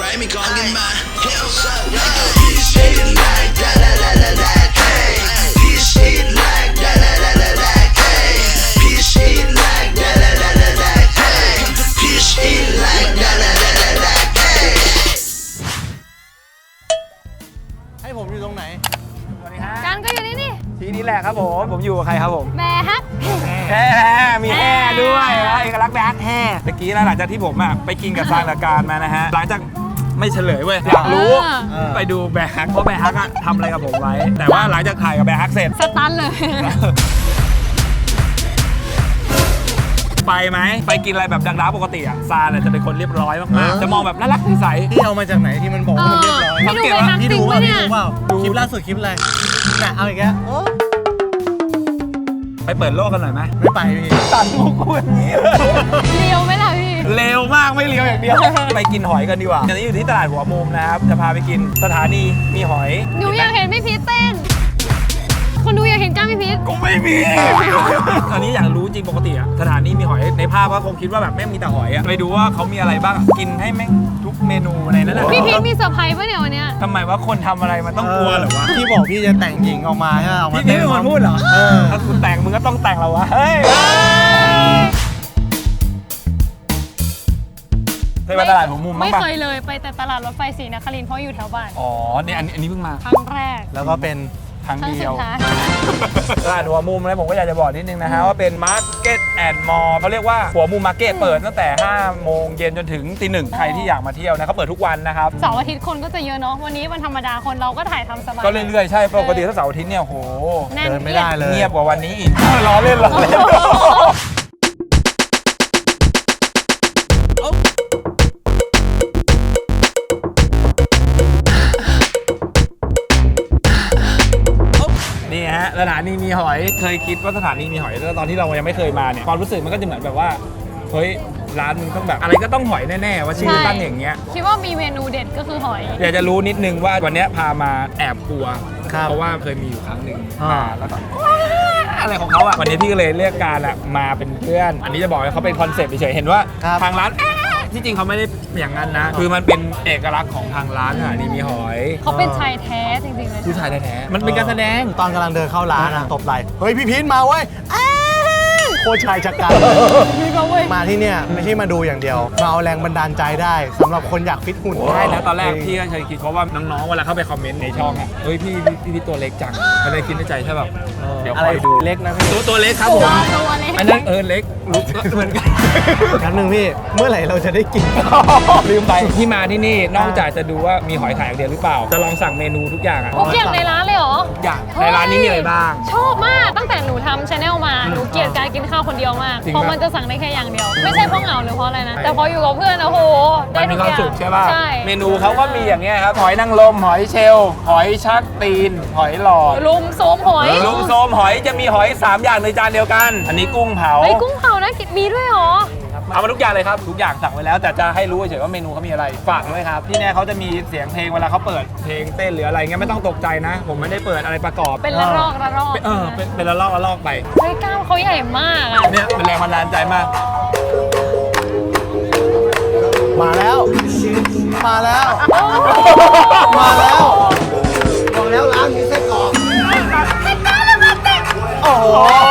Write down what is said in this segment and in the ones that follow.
right ไม่ก่อนกันมา Hands up Bitch hit it like da da da da da hey Bitch hit like da da da da da hey Bitch hit like da da da da da hey Bitch hit like da da da da da hey ให้ผมอยู่ตรงไหนสวัสดีฮะกันก็อยู่นี่นี่ทีนี้แหละครับผม ผมอยู่กับใครครับผม แม่ฮัก แฮ่มีแฮ่ด้วยนะเอกลักษณ์แบกแฮ่ เมื่อกี้นะหลังจากที่ผมอะไปกินกับซางตะการมานะฮะหลังจากไม่เฉลยเว้ยอยากรู้เออ ไปดูแบกฮักเพราะแบกฮักอะทำอะไรกับผมไว้ แต่ว่าหลังจากถ่ายกับแบกฮักเสร็จ สตันเลย ไปไหมไปกินอะไรแบบดังด้าปกติอะซาเนี่ยจะเป็นคนเรียบร้อยมากๆจะมองแบบน่ารักใส พี่เอามาจากไหนที่มันบอกว่ามันเรียบร้อยพี่ดูไปฮักพี่จริดูงว่าปะพี่เนี่ยดูเปล่าคลิปล่าสุดคลิปอะไรน่ะเอาอีกแล้วโอ้ ไปเปิดโลกกันหน่อยไหมไม่ไปพี่ตัดมุกกูอย่างนี้เลยเลียวไหมล่ะพี่ เร็วมากไม่เลี้ยวอย่างเดียว ไปกินหอยกันดีกว่าตอนนี้อยู่ที่ตลาดหัวมุมนะครับ จะพาไปกินสถานีมีหอย หนูอยากเห็นพี่พีทเต้น คนดูอยากเห็นกล้ามพี่พีทก็ไม่มีตอนนี้อยากรู้จริงปกติอะสถานีมีหอยในภาพก็คงคิดว่าแบบแม่งมีแต่หอยอะไปดูว่าเขามีอะไรบ้างอะกินให้แม่งทุกเมนูในนั้นอะพี่พีทมีเซอร์ไพรส์ปะเนี่ยวันเนี้ย ทำไมว่าคนทำอะไรมันต้องกลัวเหรอวะพี่บอกพี่จะแต่งหญิงออกมาใช่ไหมออกมาพี่นี่เป็นคนพูดเหรอเออถ้าคุณแต่งมึงก็ต้องแต่งเราวะเฮ้ยเคยไปตลาดหัวมุมบ้าไม่งปะเคยเลยไปแต่ตลาดรถไฟศรีนครินทร์เพราะอยู่แถวบ้านอ๋อเนี่ยอันนี้อันนี้เพิ่งมาครั้งแรก แล้วก็เป็น ครั้งครั้งเดีสุยวดท้ายตลาดหัวมุมนะผมก็อยากจะบอกนิดนึงนะฮะว่าเป็นมาร์เก็ตแอนด์มอลเขาเรียกว่าหัวมุมมาร์เก็ตเปิดตั้งแต่ 5 โมงเย็นจนถึงตีหนึ่งใครที่อยากมาเที่ยวนะเขาเปิดทุกวันนะครับ เสาร์อาทิตย์คนก็จะเยอะเนาะวันนี้วันธรรมดาคนเราก็ถ่ายทำสบาย ก็เรื่อยๆ ใช่ปกติถ้าเสาร์อาทิตย์เนี่ยโหแน่น เดินไม่ได้เลยเงียบกว่าวันนี้อีกล้อเล่นล้อเล่นะสถานีมีหอย เคยคิดว่าสถานีมีหอยแล้วตอนที่เรายังไม่เคยมาเนี่ยความรู้สึกมันก็จะเหมือนแบบว่าเฮ้ยร้านมึงต้องแบบอะไรก็ต้องหอยแน่ๆว่าชื่อใช่ตั้งอย่างเงี้ย คิดว่ามีเมนูเด็ดก็คือหอย อยากจะรู้นิดนึงว่าวันเนี้ยพามาแอบกลัวครับเพราะว่าเคยมีอยู่ครั้งหนึ่งอ่ามาแล้วก็อะไรของเขาอะวันนี้พี่ก็เลยเรียกการอะมาเป็นเพื่อน อันนี้จะบอกว่าเขาเป็นคอนเซ็ปต์เฉยๆเห็นว่าครับ ทางร้าน ที่จริงเขาไม่ได้อย่างนั้นนะ คือมันเป็นเอกลักษณ์ของทางร้านอะนี่มีหอยเขาเป็นชายแท้จริงๆเลยผู้ชายแท้ๆมันเป็นการแสดง ตอนกำลังเดินเข้าร้านอะตบไหลเฮ้ยพี่พีทมาเว้ยอ้าวโค ตรชายชะกันมีก็เว้ยมาที่เนี่ยไม่ใช่มาดูอย่างเดียวมาเอาแรงบันดาลใจได้สำหรับคนอยากฟิตหุ่นใช่แล้วตอนแรกพี่ก็เคยคิดเพราะว่าน้องๆเวลาเข้าไปคอมเมนต์ในช่องอะเฮ้ยพี่พี่พี่ตัวเล็กจังก็เลยคิดในใจใช่แบบเดี๋ยวอะคไรอยดูเล็กนะพี่ตัวตัวเล็กครับตัผวมตัวเล็กอันนั้นเออเล็กรู้เหมือนกันครั้งหนึ่งพี่เมื่อไหร่เราจะได้กิน ลืมไปที่มาที่นี่นอกจากจะดูว่ามีหอยขายอย่างเดียวหรือเปล่า จะลองสั่งเมนูทุกอย่างอะทุกอย่างในร้านเลยเหรอทุกอย่างในร้านนี้มีอะไรบ้าง ชอบมากตั้งแต่หนูทำชาแนลมา หนูเกลียดการกินข้าวคนเดียวมากจริงเพราะปะมันจะสั่งได้แค่อย่างเดียว ไม่ใช่เพราะเหงาหรือเพราะอะไรนะ แต่พออยู่กับเพื่อนนะโหได้มันทุมีกความอย่างสุขใช่ป่ะ ใช่ เมนูเขาก็มีอย่างเงี้ยครับ หอยนางรม หอยเชลล์หอยชักตีน หอยหลอดลุมโซมหอยลุงโซมหอยจะมีหอย 3 อย่างในจานเดียวกัน อันนี้กุ้งเผาไอ้ยกุ้งเผานะกินมีด้วยเหรอ เอามาทุกอย่างเลยครับทุกอย่างสั่งไว้แล้ว แต่จะให้รู้เฉยๆว่าเมนูเขามีอะไรฝากด้วยครับที่เนี่ยเขาจะมีเสียงเพลงเวลาเขาเปิดเพลงเต้นหรืออะไรเงี้ยไม่ต้องตกใจนะ ผมไม่ได้เปิดอะไรประกอบเป็นละรอกละรอกเออเป็นเป็นละลอกละลอกไปเฮ้ยกล้ามเขาใหญ่มากอะเนี่ยเป็นแรงบันดาลใจมาก มาแล้ว มาแล้ว มาแล้วบอกแล้วร้านมีไส้กรอก โอ้โห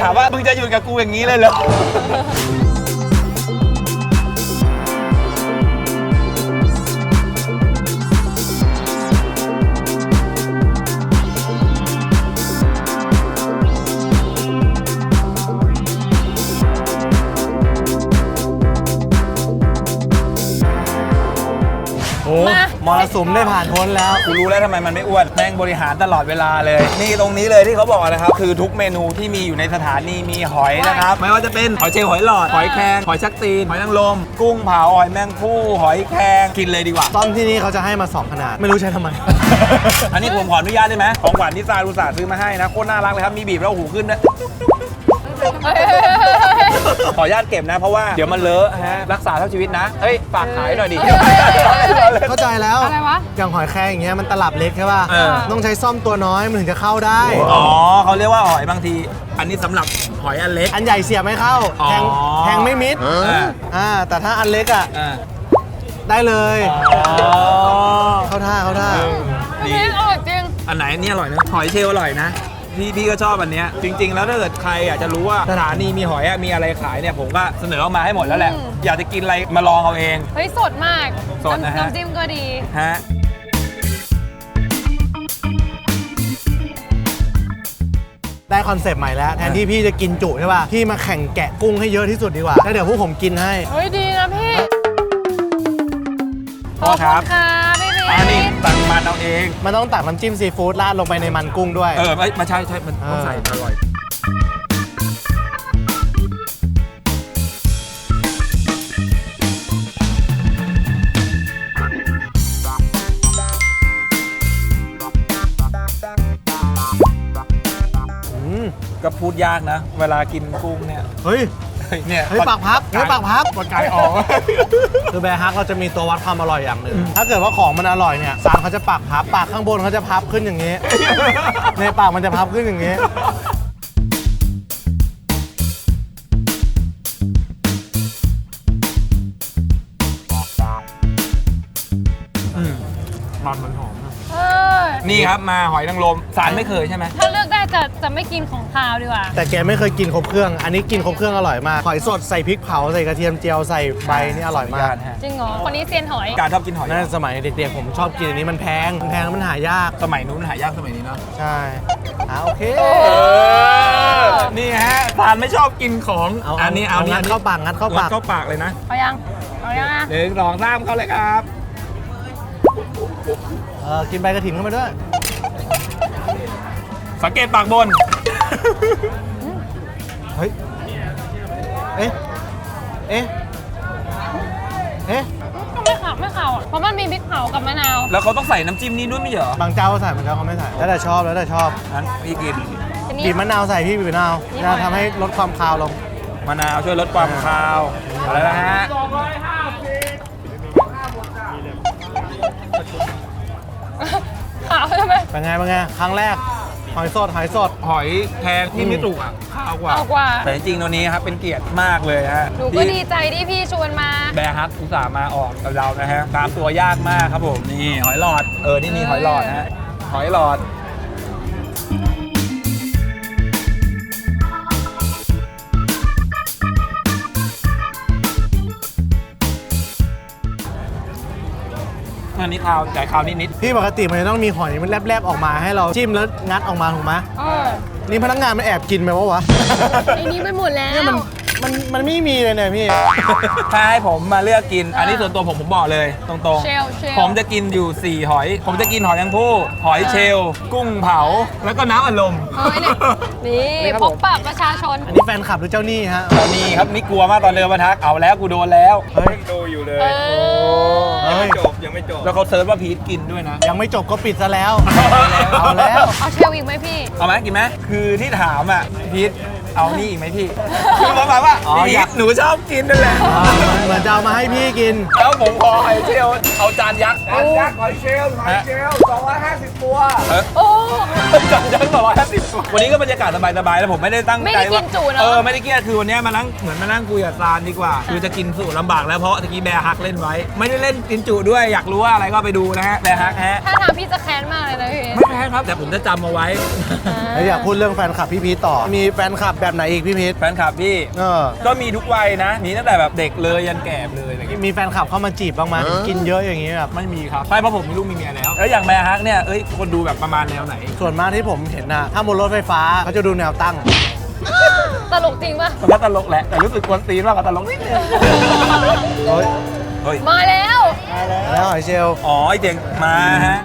ถามว่ามึงจะอยู่กับกูอย่างนี้เลยเหรอ มามรสุมได้ผ่านพ้นแล้ว กูรู้แล้วทำไมมันไม่อ้วนแม่งบริหารตลอดเวลาเลย นี่ตรงนี้เลยที่เขาบอกนะครับ คือทุกเมนูที่มีอยู่ในสถานีมีหอยนะครับ ไม่ว่าจะเป็นหอยเชลล์หอยหลอด หอยแครงหอยชักตีน หอยนางรมกุ้งเผาหอยแมงผู้หอยแครงกินเลยดีกว่าต้นที่นี่เขาจะให้มา2ขนาด ไม่รู้ใช้ทำไม อันนี้ผมขออนุญาตได้ไหมของขวัญที่ซาลูสาห์ซื้อมาให้นะโคตรน่ารักเลยครับมีบีบแล้วหูขึ้นด้วย เฮ้ยเฮ้ยเฮ้ยเฮ้ยขออนุญาตเก็บนะเพราะว่าเดี๋ยวมันเลอะฮะรักษาเท่าชีวิตนะเฮ้ยฝากขายหน่อยดิ เข้าใจแล้วอะไรวะอย่างหอยแครงอย่างเงี้ยมันตลับเล็กใช่ป่ะ เออ ต้องใช้ซ่อมตัวน้อยมันถึงจะเข้าได้ อ๋อเขาเรียกว่าหอยบางที อันนี้สำหรับหอยอันเล็ก อันใหญ่เสียบไม่เข้าอ๋อแทงแทงไม่มิดอ่าอ่าแต่ถ้าอันเล็กอะอ่าได้เลย อ๋อเข้าท่าเข้าท่า ดีนี่อร่อยจริง อันไหนอันนี่อร่อยนะหอยเชลล์อร่อยนะ พี่พี่ก็ชอบอันเนี้ยจริง ๆ แล้วถ้าเกิดใครอยากจะรู้ว่าสถานีมีหอยอะมีอะไรขายเนี่ยผมก็เสนอออกมาให้หมดแล้วแหละ อืม อยากจะกินอะไรมาลองเอาเอง เฮ้ยสดมากสดนะฮะ น้ำจิ้มก็ดี ฮะได้คอนเซปต์ใหม่แล้ว แทนที่พี่จะกินจุใช่ป่ะ พี่มาแข่งแกะกุ้งให้เยอะที่สุดดีกว่าแล้วเดี๋ยวพวกผมกินให้ เฮ้ยดีนะพี่พ่อครับขณค่ะพี่พีอันนี้ตักมันเอาเอง มันต้องตักน้ำจิ้มซีฟู้ดราดลงไปในมันกุ้งด้วย เออไม่ไม่ใช่ใช่มันต้องใส่อร่อยอืมก็พูดยากนะ เวลากินกุ้งเนี่ย เฮ้ย เฮ้ยเนี่ยเฮ้ยปากพับเฮ้ยปากพับปากกายออกคือแบร์ฮักเราจะมีตัววัดความอร่อยอย่างหนึ่งถ้าเกิดว่าของมันอร่อยเนี่ยซานเขาจะปากพับปากข้างบนเขาจะพับขึ้นอย่างนี้ ในปากมันจะพับขึ้นอย่างนี้อืมมันมันหอมนะเออนี่ครับมาหอยนางรมสารไม่เคยใช่ไหม ถ้าเลือกได้ จะจะไม่กินของคาวดีกว่า แต่แกไม่เคยกินครบเครื่อง อันนี้กินครบเครื่องอร่อยมากหอยสดใส่พริกเผาใส่กระเทียมเจียวใส่ใบนี่อร่อยมากฮะจริงเหรอ คนนี้เซียนหอย การชอบกินหอย นั่นสมัยเด็กๆผมชอบกินอันนี้มันแพงมันแพงแล้วมันหายาก สมัยนู้นหายากสมัยนี้เนาะ ใช่อ่าโอเคเออนี่ฮะทานไม่ชอบกินของเอาอันนี้เอาเอานี่งัดเข้าปากงัดเข้าปากงัดเข้าปากเลยนะเอายังเอายังอะหนึ่งสองสามเข้าเลยครับ เออกินใบกระถิ่นเข้ามาด้วย สังเกตปากบน เฮ้ย เอ๊ะ เอ๊ะ เอ๊ะ ก็ไม่ขาวไม่ขาวอะเพราะมันมีพริกเผากับมะนาว แล้วเขาต้องใส่น้ำจิ้มนี้ด้วยไม่ใช่เหรอบางเจ้าก็ใส่บางเจ้าเขาไม่ใส่ แล้วแต่ชอบแล้วแต่ชอบงั้นพี่กิน ทีนี้ บีบมะนาวใส่พี่บีบมะนาวนี่จะหน่อย ทำให้ลดความคาวลง มะนาวช่วยลดความคาวเอาแล้วนะฮะขาวใช่ไหมเป็นไงเป็นไงครั้งแรก หอยสดหอยสด หอยแครงที่ไม่สุกอะขาวกว่า เอากว่า แต่จริงๆตัวนี้ครับเป็นเกียรติมากเลยฮะหนูก็ที่ดีใจที่พี่ชวนมา แบร์ฮัทอุตส่าห์มาออกกับเรานะฮะตามตัวยากมากครับผมนี่หอยหลอดเออนี่มีหอยหลอดนะฮะหอยหลอด อันนี้คาวแต่คาวนิดพี่ปกติมันจะต้องมีหอยมันแลบๆออกมาให้เราจิ้มแล้วงัดออกมาถูกไหมเออนี่พนักงานมันแอบกินไปวะวะในนี้มันหมดแล้ว เนี่ยมันมันมันไม่มีเลยเนี่ยพี่ ๆถ้าให้ผมมาเลือกกิน อันนี้ส่วนตัวผมผมบอกเลย ตรงเชลเชลๆผมจะกินอยู่ 4 หอย ผมจะกินหอยแมงผู้หอยเชลล์กุ้งเผา แล้วก็น้ำอัดลมเฮ้ยเนี่ยนี่นี่ครับพผบมปะประชาชน อันนี้แฟนคลับหรือเจ้าหนี้ฮะ ตอนนี้ครับนี่กลัวมากตอนเดินมาทักเอาแล้วกูโดนแล้ว เฮ้ย ดูอยู่เลยเออ เฮ้ย จบ ยังไม่จบ แล้วเขาเซิร์ชว่าพีทกินด้วยนะ ยังไม่จบก็ปิดซะแล้ว เอาแล้ว เอาเชลอีกไหมพี่ เอาไหมกินไหมคือที่ถามอะพีทเอานี่อีกไหมพี่ คือประมาณว่าอ๋อพีอยาทก หนูชอบกินนั่นแหละอ่าเหมือนจะเอามาให้พี่กิน แล้วผมขอหอยเชลล์เอาจานยักษ์จานยักษ์หอยเชลล์หอยเชลล์250 ตัวเออโอ้ จานยักษ์ต่อร้อยห้าสิบวันนี้ก็บรรยากาศสบายๆแล้วผมไม่ได้ตั้งไม่ใจได้กิว่านจุเนอะ เออไม่ได้เครียดคือวันนี้มานั่งเหมือนมานั่งคุยกับซานดีกว่า คือจะกินสูตรลำบากแล้วเพราะตะกี้แบร์ฮักเล่นไว้ ไม่ได้เล่นกินจุด้วยอยากรู้ว่าอะไรก็ไปดูนะฮะแบร์ฮักฮะถ้าทางพี่จะแค้นมากเลยนะพี่ไม่แพ้ครับ แต่ผมจะจำเอาไว้ แล้วอยากพูดเรื่องแฟนคลับพี่พีทต่อ มีแฟนคลับแบบไหนอีกพี่พีทแฟนคลับพี่ เออ ก็มีทุกวัยนะ มีตั้งแต่แบบเด็กเลยยันแก่เลยอะไรเงี้ยมีแฟนคลับเข้ามาจีบบ้างไหมกินเยอะอย่างนี้แบบ ไม่มีครับใช่เพราะผมมีลูกมีเมียแล้วแล้วอย่างแบร์ฮักเนี่ยเอ้ยคนดูแบบประมาณแนวไหน ส่วนมากที่ผมเห็นนะถ้าบนรถไฟฟ้าเขาจะดูแนวตั้ง ตลกจริงปะมันก็ตลกแหละแต่รู้สึกกวนตีนมากกว่าตลกนิดนึง เฮ้ย เฮ้ย มาแล้วมแล้วหอยเชลล์ อ๋อไอเจ๋งมาฮะ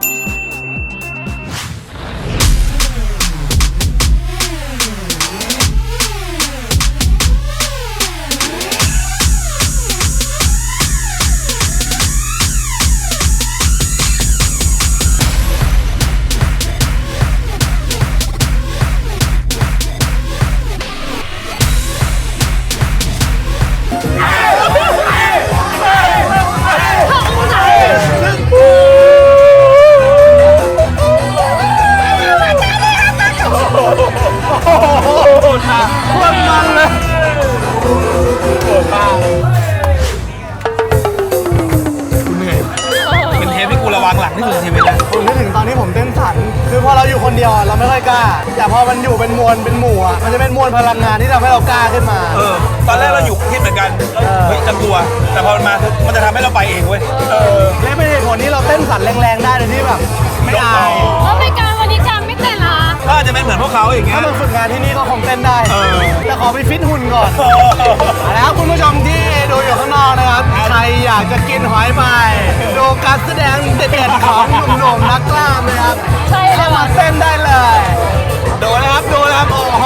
พลังงานที่ทำให้เรากล้าขึ้นมา เออ ตอนแรกเราอยู่คิดเหมือนกันเฮ้ยจะกลัว แต่พอมันมาปุ๊บมันจะทำให้เราไปเองเว้ย เออและเป็นเหตุผลที่เราเต้นสันแรงๆ ได้โดยที่แบบไม่อายแล้วรายการวันนี้การไม่เต้นละก็อาจจะเป็นเหมือนพวกเขาอย่างเงี้ถ้ายมันฝึกงานที่นี่ก็คงเต้นได้เออ แต่ขอไปฟิตหุ่นก่อนเอาละครับคุณผู้ชมที่ดูอยู่ข้างนอกนะครับ ใครอยากจะกินหอยไปดูการแสดงเด็ดๆของหนุ่มๆนักกล้ามนะครับใช่เลเข้ายมาว่ะเต้นได้เลย ดูนะครับดูนะครับโอ้โห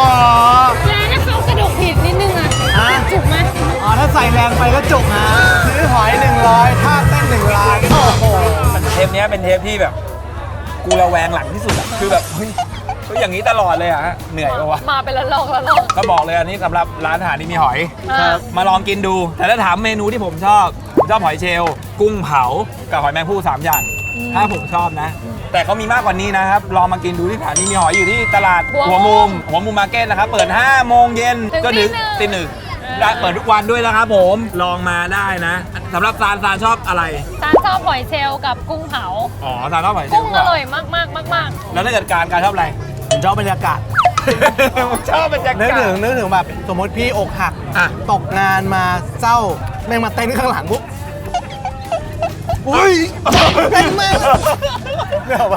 แล้วนะเขากระดกผิดนิดนึงอะฮะจุกไหมอ๋อถ้าใส่แรงไปก็จุกนะซื้อหอย100ถ้าเต้น1ล้านโอ้โหเทปเนี้ยเป็นเทปที่แบบ กูระแวงหลังที่สุดอะคือแบบเฮ้ยเฮ้ยอย่างนี้ตลอดเลยอะฮะเหนื่อยปะวะมาเป็นละลอกละลอก ก็บอกเลยอันนี้สำหรับร้านอาหารที่มีหอยอ่ามาลองกินดู แต่ถ้าถามเมนูที่ผมชอบผมชอบหอยเชลล์กุ้งเผากับหอยแมงภู่สามอย่าง ถ้าผมชอบนะ แต่เขามีมากกว่านี้นะครับ ลองมากินดูที่สถานีมีหอยอยู่ที่ตลาดหัวมุมหัวมุมมาร์เก็ตนะครับ เปิด 5 โมงเย็นก็ถึงตีหนึ่งได้เปิดทุกวันด้วยนะครับผม ลองมาได้นะสำหรับซานซานชอบอะไรตาลชอบหอยเชลล์กับกุ้งเผา อ๋อซานชอบหอยเชลกุ้งล์อร่อยมากมากมากมากแล้วถ้าเกิดการการชอบอะไรผมชอบบรรยากาศผมชอบบรรยากาศนึกถึงนึกถึงแบบสมมติพี่อกหัก อะ ตกงานมาเศร้าแม่งมาเต้นข้างหลังปุ๊บ อุ้ยเต้นมาก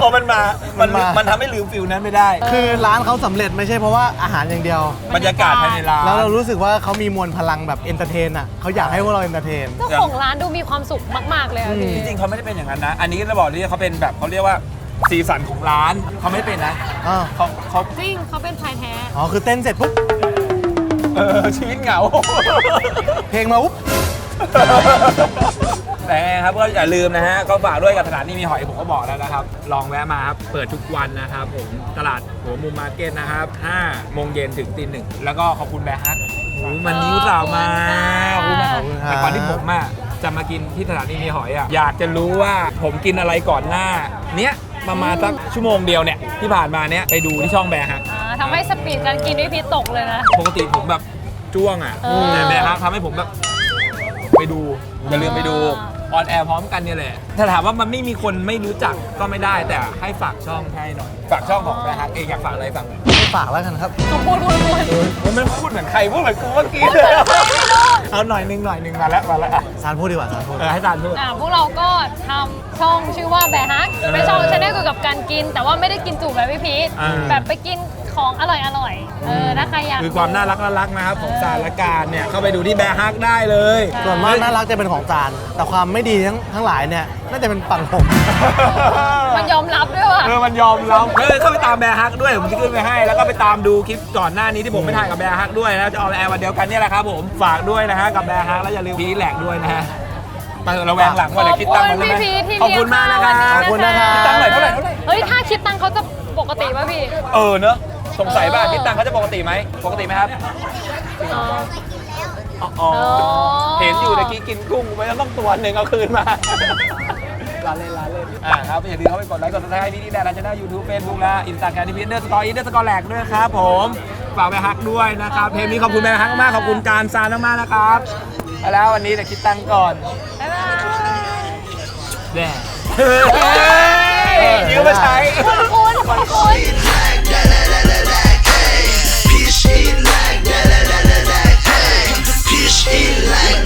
พอมันมา มันมันมามั มันทำให้ลืมฟิลนั้นไม่ได้ คือร้านเขาสำเร็จไม่ใช่เพราะว่าอาหารอย่างเดียว บรรยากาศภายในร้านแล้วเรารู้สึกว่าเขามีมวลพลังแบบเอนเตอร์เทนอะเขาอยากให้พวกเราเอนเตอร์เทน เจ้าของร้านดูมีความสุขมาก ๆ เลยอะพี่ จริงๆเขาไม่ได้เป็นอย่างนั้นนะ อันนี้ก็จะบอกที่เขาเป็นแบบเขาเรียกว่าสีสันของร้าน เขาไม่ได้เป็นนะอ่า เขาเขาจริงเขาเป็นชายแท้ อ๋อ คือเต้นเสร็จปุ๊บ เออชีวิตเหงา เพลงมาปุ๊บ แต่ครับก็อย่าลืมนะฮะก็ฝากด้วยกับสถานีมีหอยผมก็บอกแล้วนะครับ ลองแวะมาครับเปิดทุกวันนะครับผมตลาดหัวมุมมาร์เก็ตนะครับ5โมงเย็นถึงตีหนึ่งแล้วก็ขอบคุณแบร์ฮักโอ้โหมันนิ้วสาวมาขอบคุณมากขอบคุณครับ แต่ก่อนที่ผมอะจะมากินที่สถานีมีหอยอะอยากจะรู้ว่าผมกินอะไรก่อนหน้า เนี้ยประมาณสักชั่วโมงเดียวเนี่ยที่ผ่านมาเนี้ยไปดูที่ช่องแบร์ฮัก อ่าทำให้สปีดการกินด้วยพี่ตกเลยนะ ปกติผมแบบจ้วงอะเออแต่แบร์ฮักทำให้ผมแบบ ไปดู อย่าลืมไปดู ออนแอร์พร้อมกันเนี่ยแหละ ถ้าถามว่ามันไม่มีคนไม่รู้จักก็ไม่ได้แต่ให้ฝากช่องให้หน่อย ฝากช่องของแบร์ฮักเองอยากฝากอะไรฝากหน่อยไม่ฝากแล้วกันครับเขาพูดพูดพูดผมไม่พูดเหมือนใครพูดเหมือนกูเมื่อกี้เลยเอาหน่อยหนึงหน่อยหนึงมาแล้วมาแล้วอะสารพูดดีกว่าสารพูด เออให้ตานพูด อ่าพวกเราก็ทำช่องชื่อว่าแบร์ฮักเป็นช่องชาแนลเกี่ยวกับการกิน แต่ว่าไม่ได้กินจุแบบพี่พีทอ่า แบบไปกิน ของอร่อยอร่อยๆเออถ้าใครอยาก คือความน่ารักน่ารักนะครับของสารละการเนี่ยเข้าไปดูที่แบร์ฮักได้เลยส่วนมากน่ารักจะเป็นของจาน แต่ความไม่ดีทั้งทั้งหลายเนี่ยน่าจะเป็นฝั่งผม มันยอมรับด้วยว่ะ เออมันยอมรับเออเข้าไปตามแบร์ฮักด้วยผมจะขึ้นไปให้ แล้วก็ไปตามดูคลิปก่อนหน้านี้ที่ผมไปถ่ายกับแบร์ฮักด้วยนะจะออนแอร์วันเดียวกันเนี่ยแหละครับผมฝากด้วยนะฮะกับแบร์ฮักแล้วอย่าลืมพีแลกด้วยนะฮะไประแวงหลังว่าเดี๋ยวคิดตังค์มันขอบใช่คุณไหมพี่พีทที่ขอบคุณมากนะครับเลี้ยงข้าวขอบคุณนะครับคิดตังค์หน่อยเท่าไหร่เท่าไหร่ เฮ้ย ถ้าคิดตังค์เขาจะปกติป่ะพี่ เออเนอะ สงสัยป่ะเออคิดตังค์เขาจะปกติไหมปกติไหมครับอ๋ออ๋ออ๋อเห็นอยู่ตะกี้กินกุ้งไปแล้วต้องตัวหนึ่งเอาคืนมาลาเล่นลาเล่นอ่าครับอย่าลืมเข้าไปกดไลค์กดซับสไครต์พี่นี่ได้แล้วจะได้ยูทูบเฟซบุ๊กและอินสตาแกรมที่พีเดอร์สตอรี่เดอร์สกอร์แลกด้วยครับผมฝากไปฮักด้วยนะครับเทปนี้ขอบคุณแม่ฮักมากขอบคุณการซานมากๆนะครับแล้ววันนี้เดี๋ยวคิดตังค์ก่อนบ๊ายบายแด่ยืมมาใช้ขอบคุณขอบคุณ Sweet she like.